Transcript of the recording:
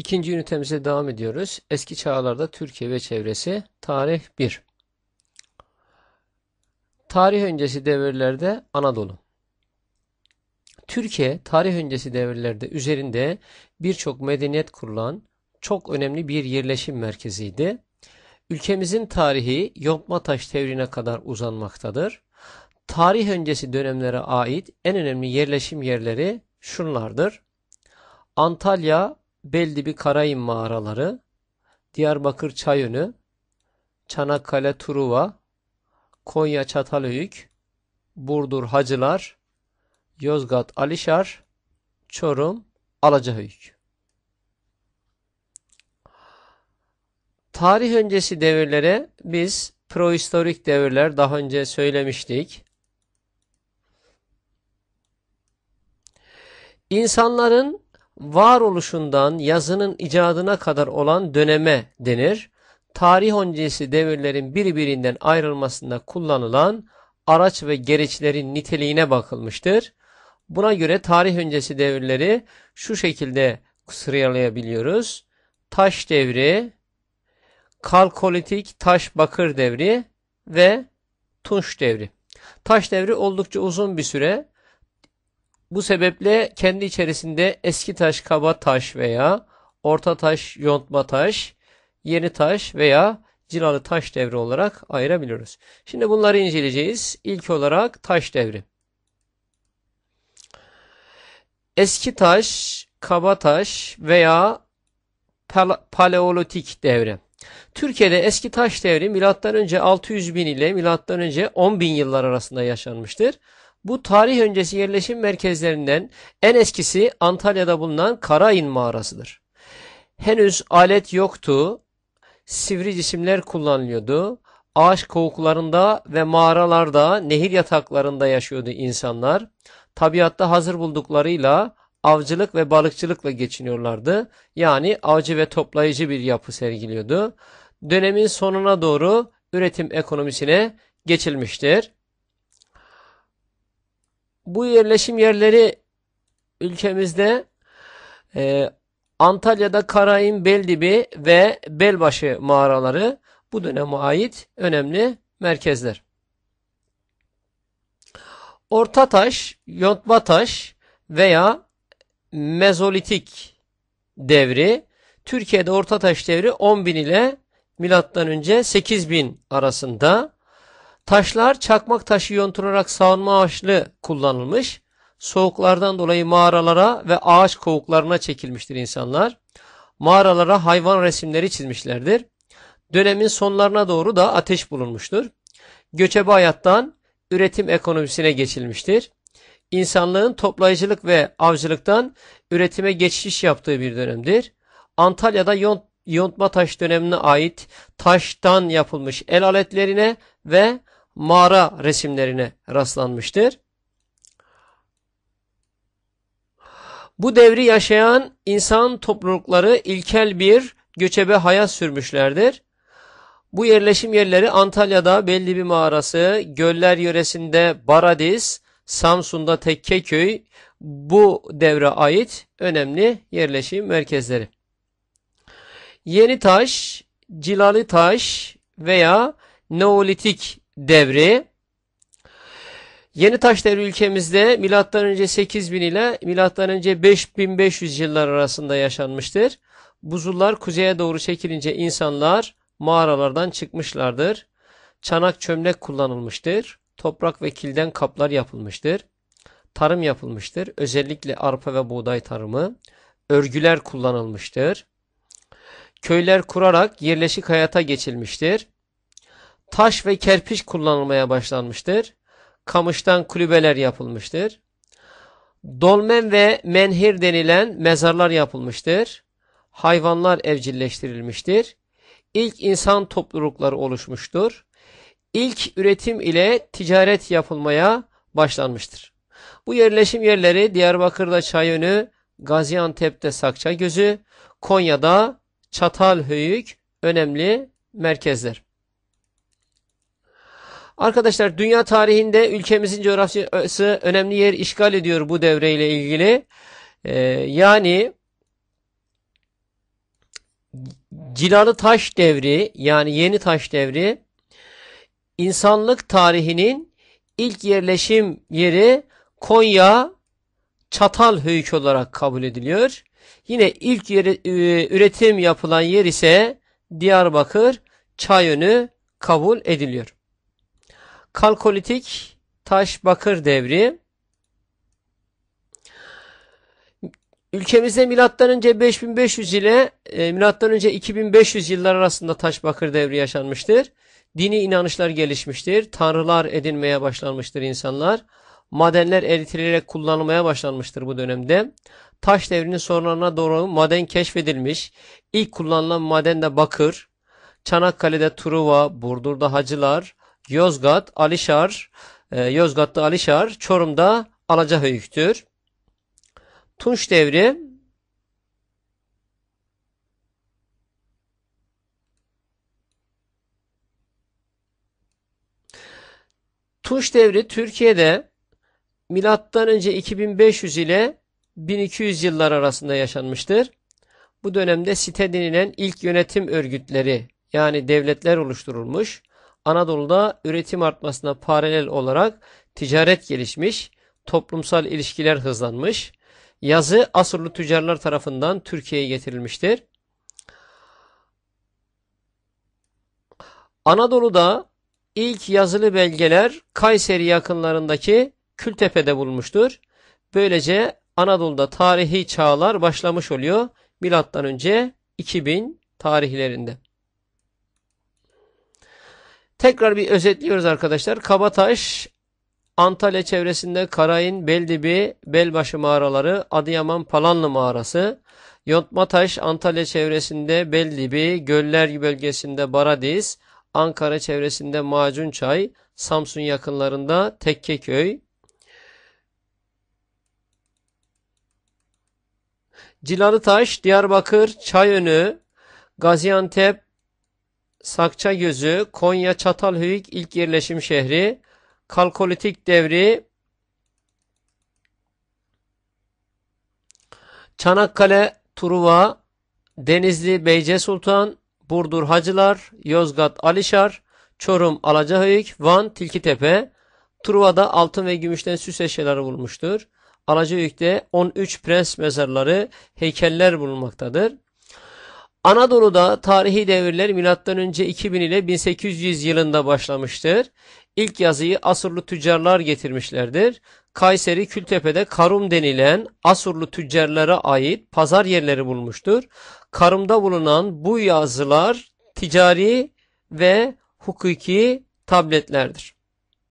İkinci ünitemize devam ediyoruz. Eski çağlarda Türkiye ve çevresi. Tarih 1. Tarih öncesi devirlerde Anadolu. Türkiye, tarih öncesi devirlerde üzerinde birçok medeniyet kurulan çok önemli bir yerleşim merkeziydi. Ülkemizin tarihi yontma taş devrine kadar uzanmaktadır. Tarih öncesi dönemlere ait en önemli yerleşim yerleri şunlardır. Antalya, Beldibi Karayın mağaraları, Diyarbakır Çayönü, Çanakkale Truva, Konya Çatalhöyük, Burdur Hacılar, Yozgat Alişar, Çorum Alacahöyük. Tarih öncesi devirlere biz prehistorik devirler daha önce söylemiştik. İnsanların varoluşundan yazının icadına kadar olan döneme denir. Tarih öncesi devirlerin birbirinden ayrılmasında kullanılan araç ve gereçlerin niteliğine bakılmıştır. Buna göre tarih öncesi devirleri şu şekilde sıralayabiliyoruz. Taş devri, kalkolitik taş bakır devri ve tunç devri. Taş devri oldukça uzun bir süre bu sebeple kendi içerisinde eski taş, kaba taş veya orta taş, yontma taş, yeni taş veya cilalı taş devri olarak ayırabiliyoruz. Şimdi bunları inceleyeceğiz. İlk olarak taş devri. Eski taş, kaba taş veya paleolitik devri. Türkiye'de eski taş devri M.Ö. 600 bin ile M.Ö. 10 bin yıllar arasında yaşanmıştır. Bu tarih öncesi yerleşim merkezlerinden en eskisi Antalya'da bulunan Karayın mağarasıdır. Henüz alet yoktu, sivri cisimler kullanılıyordu. Ağaç kovuklarında ve mağaralarda, nehir yataklarında yaşıyordu insanlar. Tabiatta hazır bulduklarıyla avcılık ve balıkçılıkla geçiniyorlardı. Yani avcı ve toplayıcı bir yapı sergiliyordu. Dönemin sonuna doğru üretim ekonomisine geçilmiştir. Bu yerleşim yerleri ülkemizde e, Antalya'da Karayın Beldibi ve Belbaşı mağaraları bu döneme ait önemli merkezler. Ortataş, Yontmataş veya Mezolitik devri Türkiye'de Ortataş devri 10.000 ile milattan önce 8000 arasında Taşlar çakmak taşı yontularak savunma amaçlı kullanılmış. Soğuklardan dolayı mağaralara ve ağaç kovuklarına çekilmiştir insanlar. Mağaralara hayvan resimleri çizmişlerdir. Dönemin sonlarına doğru da ateş bulunmuştur. Göçebe hayattan üretim ekonomisine geçilmiştir. İnsanlığın toplayıcılık ve avcılıktan üretime geçiş yaptığı bir dönemdir. Antalya'da yont, yontma taş dönemine ait taştan yapılmış el aletlerine ve mağara resimlerine rastlanmıştır. Bu devri yaşayan insan toplulukları ilkel bir göçebe hayat sürmüşlerdir. Bu yerleşim yerleri Antalya'da belli bir mağarası, Göller yöresinde Baradiz, Samsun'da Tekkeköy bu devre ait önemli yerleşim merkezleri. Yeni taş, cilalı taş veya Neolitik devri Yeni Taş devri ülkemizde M.Ö. 8000 ile M.Ö. 5500 yıllar arasında yaşanmıştır. Buzullar kuzeye doğru çekilince insanlar mağaralardan çıkmışlardır. Çanak çömlek kullanılmıştır. Toprak ve kilden kaplar yapılmıştır. Tarım yapılmıştır. Özellikle arpa ve buğday tarımı. Örgüler kullanılmıştır. Köyler kurarak yerleşik hayata geçilmiştir taş ve kerpiç kullanılmaya başlanmıştır. Kamıştan kulübeler yapılmıştır. Dolmen ve menhir denilen mezarlar yapılmıştır. Hayvanlar evcilleştirilmiştir. İlk insan toplulukları oluşmuştur. İlk üretim ile ticaret yapılmaya başlanmıştır. Bu yerleşim yerleri Diyarbakır'da Çayönü, Gaziantep'te Sakçagözü, Konya'da Çatalhöyük önemli merkezler. Arkadaşlar dünya tarihinde ülkemizin coğrafyası önemli yer işgal ediyor bu devreyle ilgili. Ee, yani Cilalı Taş Devri yani Yeni Taş Devri insanlık tarihinin ilk yerleşim yeri Konya Çatalhöyük olarak kabul ediliyor. Yine ilk yeri, e, üretim yapılan yer ise Diyarbakır Çayönü kabul ediliyor. Kalkolitik Taş Bakır Devri Ülkemizde milattan önce 5500 ile e, milattan önce 2500 yıllar arasında taş bakır devri yaşanmıştır. Dini inanışlar gelişmiştir. Tanrılar edinmeye başlanmıştır insanlar. Madenler eritilerek kullanılmaya başlanmıştır bu dönemde. Taş devrinin sonlarına doğru maden keşfedilmiş. İlk kullanılan maden de bakır. Çanakkale'de Truva, Burdur'da Hacılar, Yozgat, Alişar, e, Yozgat'ta Alişar, Çorum'da Alacahöyük'tür. Tunç devri Tunç devri Türkiye'de milattan önce 2500 ile 1200 yıllar arasında yaşanmıştır. Bu dönemde site denilen ilk yönetim örgütleri yani devletler oluşturulmuş. Anadolu'da üretim artmasına paralel olarak ticaret gelişmiş, toplumsal ilişkiler hızlanmış. Yazı Asurlu tüccarlar tarafından Türkiye'ye getirilmiştir. Anadolu'da ilk yazılı belgeler Kayseri yakınlarındaki Kültepe'de bulunmuştur. Böylece Anadolu'da tarihi çağlar başlamış oluyor. Milattan önce 2000 tarihlerinde. Tekrar bir özetliyoruz arkadaşlar. Kabataş Antalya çevresinde Karayın, Beldibi, Belbaşı mağaraları, Adıyaman Palanlı mağarası, Yontmataş, Antalya çevresinde Beldibi, Göller bölgesinde Baradiz, Ankara çevresinde Macunçay, Samsun yakınlarında Tekkeköy, Cilalıtaş, Diyarbakır, Çayönü, Gaziantep, Sakçagözü, Konya, Çatalhöyük ilk yerleşim şehri, Kalkolitik devri Çanakkale, Truva, Denizli, Beyce Sultan, Burdur Hacılar, Yozgat Alişar, Çorum Alacahöyük, Van Tilkitepe, Truva'da altın ve gümüşten süs eşyaları bulmuştur. Alacahöyük'te 13 prens mezarları, heykeller bulunmaktadır. Anadolu'da tarihi devirler M.Ö. 2000 ile 1800 yılında başlamıştır. İlk yazıyı Asurlu tüccarlar getirmişlerdir. Kayseri Kültepe'de Karum denilen Asurlu tüccarlara ait pazar yerleri bulmuştur. Karum'da bulunan bu yazılar ticari ve hukuki tabletlerdir.